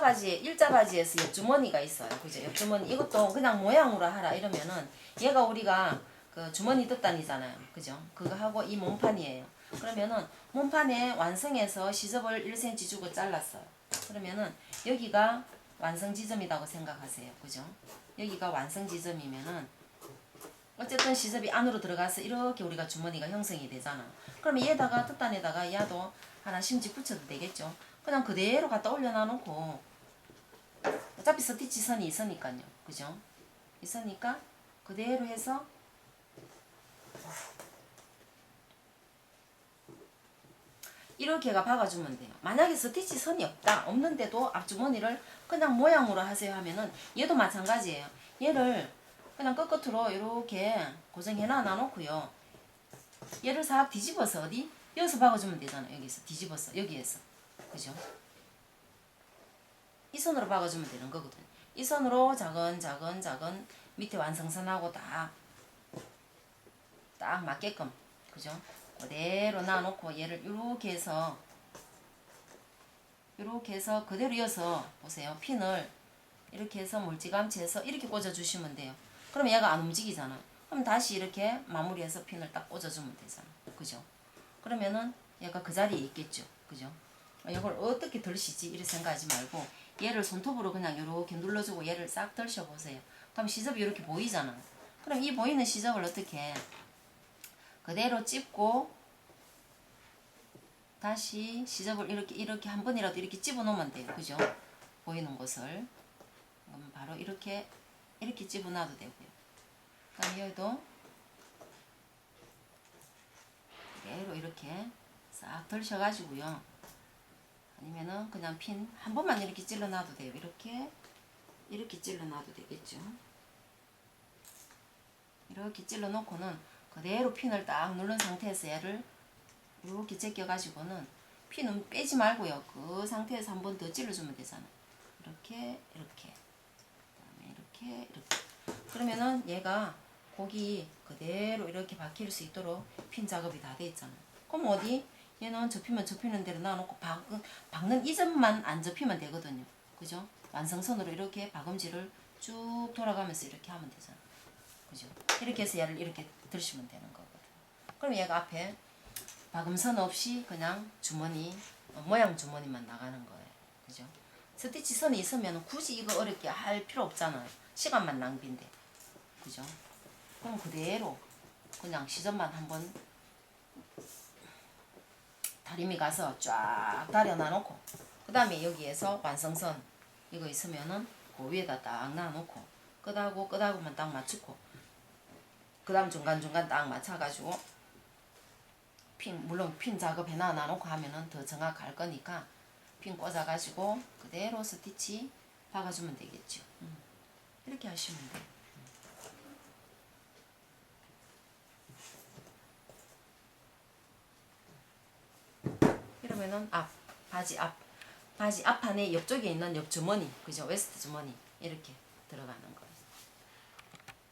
일자 바지에 일자 바지에서 옆주머니가 있어요. 그죠? 옆주머니 이것도 그냥 모양으로 하라 이러면은 얘가 우리가 그 주머니 뜯단이잖아요. 그죠? 그거 하고 이 몸판이에요. 그러면은 몸판에 완성해서 시접을 1cm 주고 잘랐어요. 그러면은 여기가 완성 지점이라고 생각하세요. 그죠? 여기가 완성 지점이면은 어쨌든 시접이 안으로 들어가서 이렇게 우리가 주머니가 형성이 되잖아. 그러면 얘다가 뜻단에다가 야도 하나 심지 붙여도 되겠죠. 그냥 그대로 갖다 올려놔 놓고 어차피 스티치 선이 있으니까요. 그죠? 있으니까 그대로 해서 이렇게가 박아주면 돼요. 만약에 스티치 선이 없다, 없는데도 앞주머니를 그냥 모양으로 하세요 하면은 얘도 마찬가지예요. 얘를 그냥 끝끝으로 이렇게 고정해 놔 놓고요. 얘를 싹 뒤집어서 어디? 여기서 박아주면 되잖아. 여기서 뒤집어서 여기에서 그죠? 이 손으로 박아주면 되는 거거든. 이 손으로 작은 작은 작은 밑에 완성선하고 딱딱 맞게끔 그죠? 그대로 놔놓고 얘를 이렇게 해서 이렇게 해서 그대로 이어서 보세요. 핀을 이렇게 해서 물지감치 해서 이렇게 꽂아주시면 돼요. 그러면 얘가 안 움직이잖아. 그럼 다시 이렇게 마무리해서 핀을 딱 꽂아주면 되잖아. 그죠? 그러면은 얘가 그 자리에 있겠죠. 그죠? 이걸 어떻게 덜시지 이렇게 생각하지 말고 얘를 손톱으로 그냥 이렇게 눌러주고 얘를 싹 덜셔 보세요. 그럼 시접이 이렇게 보이잖아. 그럼 이 보이는 시접을 어떻게 그대로 찝고 다시 시접을 이렇게 이렇게 한 번이라도 이렇게 집어 놓으면 돼요. 그죠? 보이는 곳을 그럼 바로 이렇게 이렇게 집어 놔도 되고요. 그럼 여기도 그대로 이렇게 싹 덜셔 가지고요. 아니면은 그냥 핀 한 번만 이렇게 찔러 놔도 돼요. 이렇게 이렇게 찔러 놔도 되겠죠. 이렇게 찔러 놓고는 그대로 핀을 딱 누른 상태에서 얘를 이렇게 제껴 가지고는 핀은 빼지 말고요. 그 상태에서 한 번 더 찔러주면 되잖아요. 이렇게 이렇게 그다음에 이렇게 이렇게 그러면은 얘가 고기 그대로 이렇게 박힐 수 있도록 핀 작업이 다 돼 있잖아요. 그럼 어디 얘는 접히면 접히는 대로 놔놓고 박, 박는 이 점만 안 접히면 되거든요. 그죠? 완성선으로 이렇게 박음질을 쭉 돌아가면서 이렇게 하면 되잖아요. 그죠? 이렇게 해서 얘를 이렇게 들시면 되는 거거든. 그럼 얘가 앞에 박음선 없이 그냥 주머니 어, 모양 주머니만 나가는 거예요. 그죠? 스티치 선이 있으면 굳이 이거 어렵게 할 필요 없잖아요. 시간만 낭비인데. 그죠? 그럼 그대로 그냥 시접만 한번 다리미 가서 쫙 다려 놔 놓고 그 다음에 여기에서 완성선 이거 있으면은 그 위에다 딱 놔놓고 끝하고 끝하고만 딱 맞추고 그 다음 중간중간 딱 맞춰가지고 핀 물론 핀 작업해 놔 놔놓고 하면은 더 정확할 거니까 핀 꽂아가지고 그대로 스티치 박아주면 되겠죠 음. 이렇게 하시면 돼요 이러면은 앞 바지 앞. 바지 앞판에 옆쪽에 있는 옆 주머니 그죠? 웨스트 주머니. 이렇게 들어가는 거